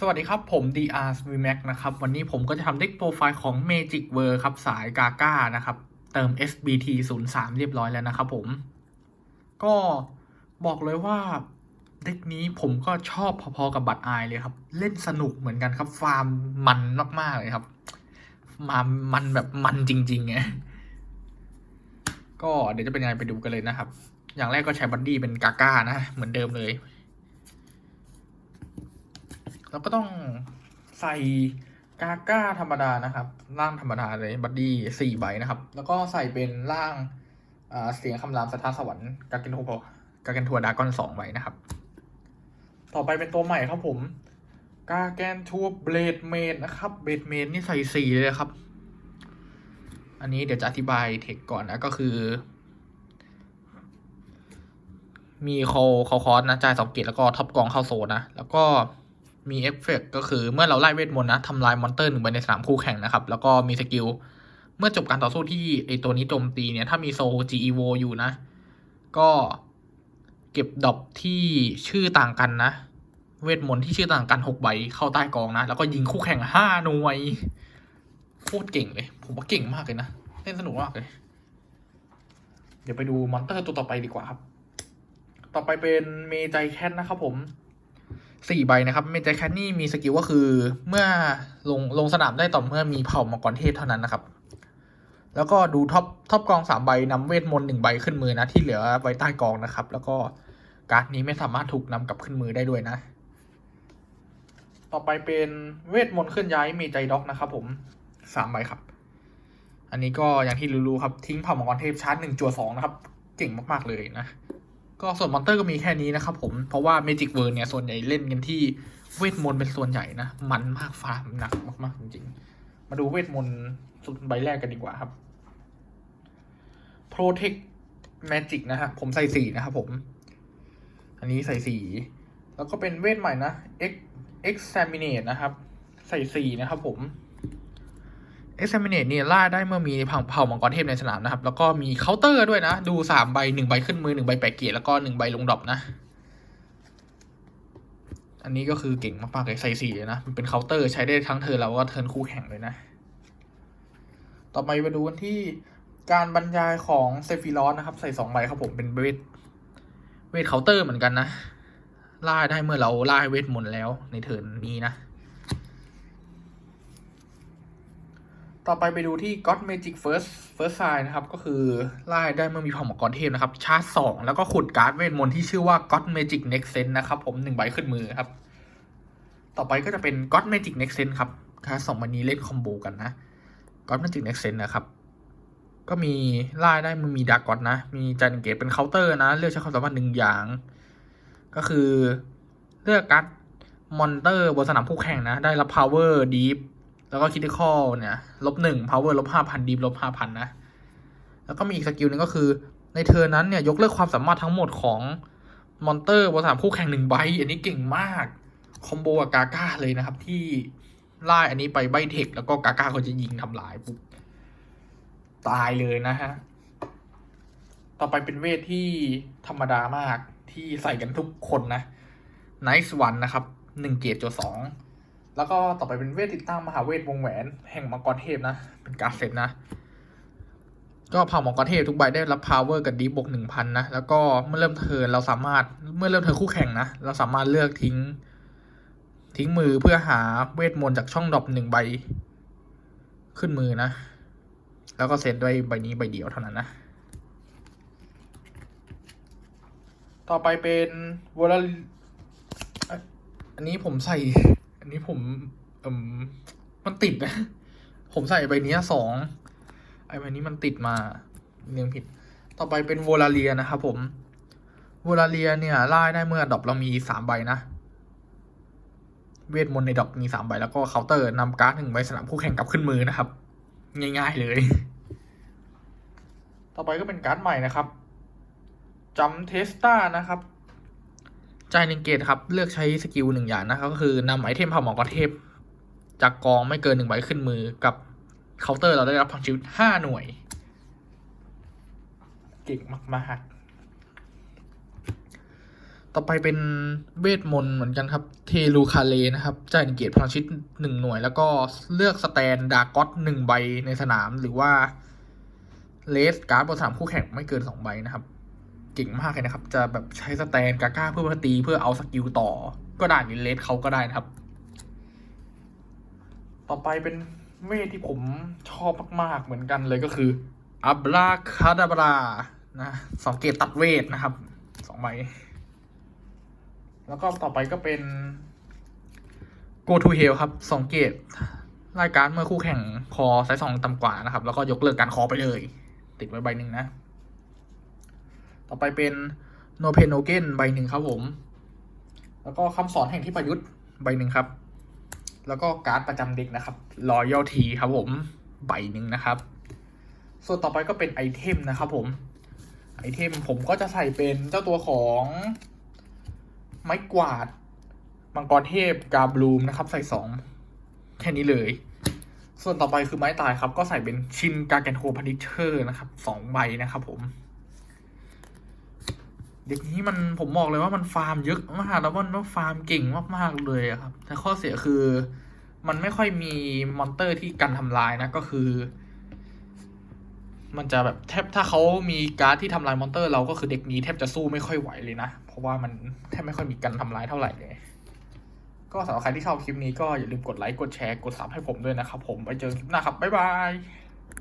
สวัสดีครับ ผม DR S v m a x นะครับ วันนี้ผมก็จะทำเด็กโปรไฟล์ของ Magic w o r ครับ สายกาก้านะครับ เติม SBT 0 3เรียบร้อยแล้วนะครับผม ก็บอกเลยว่าเด็กนี้ผมก็ชอบพอๆกับบัตรอายเลยครับ เล่นสนุกเหมือนกันครับ ฟาร์มมันมากๆเลยครับ มามันแบบมันจริงๆไงก็เดี๋ยวจะเป็นยังไงไปดูกันเลยนะครับ อย่างแรกก็ใช้บัดดี้เป็นกาก้านะ เหมือนเดิมเลย แล้วก็ต้องใส่กาก้าธรรมดานะครับ ร่างธรรมดาเลยบัดดี้สี่ใบนะครับ แล้วก็ใส่เป็นร่างเสียงคำรามสถานสวรรค์กาเกนโทกาเกนทัวดากอนสองใบนะครับ ต่อไปเป็นตัวใหม่ครับผมกาแกนทัวเบลดเมดนะครับเบลดเมดนี่ใส่สี่เลยครับ อันนี้เดี๋ยวจะอธิบายเทคก่อนนะก็คือ มีคอคอคอสนะจ่ายสองเกตแล้วก็ท็อปกองเข้าโซนนะ แล้วก็ มีเอฟเฟกก็คือเมื่อเราไล่เวทมนต์นะทำลายมอนเตอร์หนึ่งใบในสนามคู่แข่งนะครับ แล้วก็มีสกิล เมื่อจบการต่อสู้ที่ไอตัวนี้โจมตีเนี่ย ถ้ามีโซ GEVO อยู่นะ ก็เก็บดอกที่ชื่อต่างกันนะ เวทมนต์ที่ชื่อต่างกันหกใบเข้าใต้กองนะ แล้วก็ยิงคู่แข่งห้าหน่วยโคตรเก่งเลย ผมว่าเก่งมากเลยนะเล่นสนุกมากเลย เดี๋ยวไปดูมอนเตอร์ตัวต่อไปดีกว่าครับ ต่อไปเป็นเมจแคทนะครับผม สี่ใบนะครับเมจแคทนี่มีสกิลก็คือเมื่อลงลงสนามได้ต่อเมื่อมีเผ่ามังกรเทพเท่านั้นนะครับ แล้วก็ดูท็อปท็อปกองสามใบนำเวทมนต์หนึ่งใบขึ้นมือนะที่เหลือไว้ใต้กองนะครับ แล้วก็การ์ดนี้ไม่สามารถถูกนำกลับขึ้นมือได้ด้วยนะ ต่อไปเป็นเวทมนต์เคลื่อนย้ายเมจด็อกนะครับ ผมสามใบครับ อันนี้ก็อย่างที่รู้ๆครับทิ้งเผ่ามังกรเทพชาร์จหนึ่งจัวสองนะครับ เก่งมากๆเลยนะ ก็ส่วนมอนเตอร์ก็มีแค่นี้นะครับผมเพราะว่า Magic w o r เนี่ยส่วนใหญ่เล่นกันที่เวทมนต์เป็นส่วนใหญ่นะ มันมากฟาร์มหนักมากๆจริงๆ มาดูเวทมนต์สุดใบแรกกันดีกว่าครับ Protect Magic นะฮะผมใส่สีนะครับผม อันนี้ใส่สี แล้วก็เป็นเวทใหม่นะ Examinate นะครับ ใส่สีนะครับผม Examinate เนี่ยล่าได้เมื่อมีเผ่ามังกรเทพในสนามนะครับ แล้วก็มีเคาน์เตอร์ด้วยนะ ดูสามใบหนึ่งใบขึ้นมือหนึ่งใบแปะเกียร์แล้วก็หนึ่งใบลงดรอปนะ อันนี้ก็คือเก่งมากๆเลยใส่สี่เลยนะ มันเป็นเคาน์เตอร์ใช้ได้ทั้งเธอแล้วก็เทิร์นคู่แข่งเลยนะ ต่อไปมาดูกันที่การบรรยายของเซฟิรอสนะครับ ใส่สองใบครับผมเป็นเวทเวทเคาน์เตอร์เหมือนกันนะล่าได้เมื่อเราล่าเวทมนต์แล้วในเทิร์นนี้นะ ต่อไปไปดูที่ God Magic First First Sign นะครับ ก็คือไล่ได้เมื่อมีเผ่ามังกรเทพนะครับ ชาร์จสองแล้วก็ขุดการ์ดเวทมนต์ที่ชื่อว่า God Magic Next Sense นะครับผมหนึ่งใบขึ้นมือครับ ต่อไปก็จะเป็น God Magic Next Sense ครับการ์ดสองใบนี้เล่นคอมโบกันนะ God Magic Next Sense นะครับ ก็มีไล่ได้มันมีดาร์กอดนะ มีจันเกตเป็นเคาน์เตอร์นะ เลือกใช้ความสามารถหนึ่งอย่าง ก็คือเลือกการ์ดมอนเตอร์บนสนามคู่แข่งนะ ได้รับ power deep แล้วก็คิติคอลเนี่ยลบหนึ่ง power ลบห้าพันดีลบห้าพันนะ แล้วก็มีอีกสกิลหนึ่งก็คือ ในเทอร์นั้นเนี่ยยกเลิกความสามารถทั้งหมดของมอนเตอร์บนสนามคู่แข่งหนึ่งใบ อันนี้เก่งมาก คอมโบกับกาก้าเลยนะครับ ที่ไล่อันนี้ไปใบเทค แล้วก็กาก้าเขาจะยิงทำลายปุ๊บตายเลยนะฮะ ต่อไปเป็นเวทที่ธรรมดามากที่ใส่กันทุกคนนะ Nice One นะครับหนึ่งเกียรจุดสอง แล้วก็ต่อไปเป็นเวทติดตั้งมหาเวทวงแหวน แห่งมังกรเทพนะ เป็นการเซตนะ ก็เผ่ามังกรเทพทุกใบได้รับ power กับดีบวกหนึ่งพันนะ แล้วก็เมื่อเริ่มเทินเราสามารถเมื่อเริ่มเทินคู่แข่งนะ เราสามารถเลือกทิ้ง ทิ้งมือเพื่อหาเวทมนต์จากช่องดรอปหนึ่งใบ ขึ้นมือนะ แล้วก็เซตด้วยใบนี้ใบเดียวเท่านั้นนะต่อไปเป็นวอลอันนี้ผมใส่ นนี้ผมอืมมันติดนะ ผมใส่ใบนี้สองไอ้ใบนี้มันติดมาเรียงผิด ต่อไปเป็นโวลาเรียนะครับผม โวลาเรียเนี่ยไล่ได้เมื่อดอปเรามีสามใบนะ เวทมนต์ในดอปมีสามใบแล้วก็เคาน์เตอร์นำการ์ดหนึ่งใบสนามคู่แข่งกลับขึ้นมือนะครับ ง่ายๆเลย ต่อไปก็เป็นการ์ดใหม่นะครับจัมเทสตานะครับ จ่ายหนึ่งเกตครับ เลือกใช้สกิลหนึ่งอย่างนะครับก็คือนำไอเทมเผ่าหมอกรเทพ จากกองไม่เกินหนึ่งใบขึ้นมือกับเคาน์เตอร์เราได้รับพลังชีวิตห้าหน่วย เก่งมากๆ ต่อไปเป็นเวทมนต์เหมือนกันครับ เทลูคาเลนะครับจ่ายหนึ่งเกตพลังชีวิตหนึ่งหน่วย แล้วก็เลือกสแตนดากอตหนึ่งใบในสนามหรือว่าเลสการ์ดบนสนามคู่แข่งไม่เกินสองใบนะครับ เก่งมากเลยนะครับ จะแบบใช้สแตนกาก้าเพื่อมาตีเพื่อเอาสกิลต่อ ก็ได้หรือเลสเขาก็ได้นะครับ ต่อไปเป็นเวทที่ผมชอบมากๆเหมือนกันเลยก็คืออับราคาดาบรานะสองเกตตัดเวทนะครับสองใบแล้วก็ต่อไปก็เป็น go to hell ครับสองเกตรายการเมื่อคู่แข่งคอไซส์สองต่ำกว่านะครับ แล้วก็ยกเลิกการคอไปเลย ติดไว้ใบหนึ่งนะ ต่อไปเป็น no pain no gain ใบหนึ่งครับผม แล้วก็คำสอนแห่งที่ประยุทธ์ใบหนึ่งครับ แล้วก็การ์ดประจำเด็กนะครับ loyalty ครับผมใบหนึ่งนะครับ ส่วนต่อไปก็เป็นไอเทมนะครับผมไอเทมผมก็จะใส่เป็นเจ้าตัวของไม้กวาดมังกรเทพกาบลูมนะครับ ใส่สองแค่นี้เลย ส่วนต่อไปคือไม้ตายครับ ก็ใส่เป็นชินกาแกนโฮพันิเชอร์นะครับสองใบนะครับผม เด็กนี้มันผมบอกเลยว่ามันฟาร์มเยอะมากแล้วมันก็ฟาร์มเก่งมากๆเลยอะครับ แต่ข้อเสียคือมันไม่ค่อยมีมอนเตอร์ที่กันทำลายนะก็คือ มันจะแบบแทบถ้าเขามีการ์ดที่ทำลายมอนเตอร์ เราก็คือเด็กนี้แทบจะสู้ไม่ค่อยไหวเลยนะ เพราะว่ามันแทบไม่ค่อยมีการทำลายเท่าไหร่เลย ก็สำหรับใครที่ชอบคลิปนี้ก็อย่าลืมกดไลค์กดแชร์กดซับให้ผมด้วยนะครับผมไปเจอคลิปหน้าครับบ๊ายบาย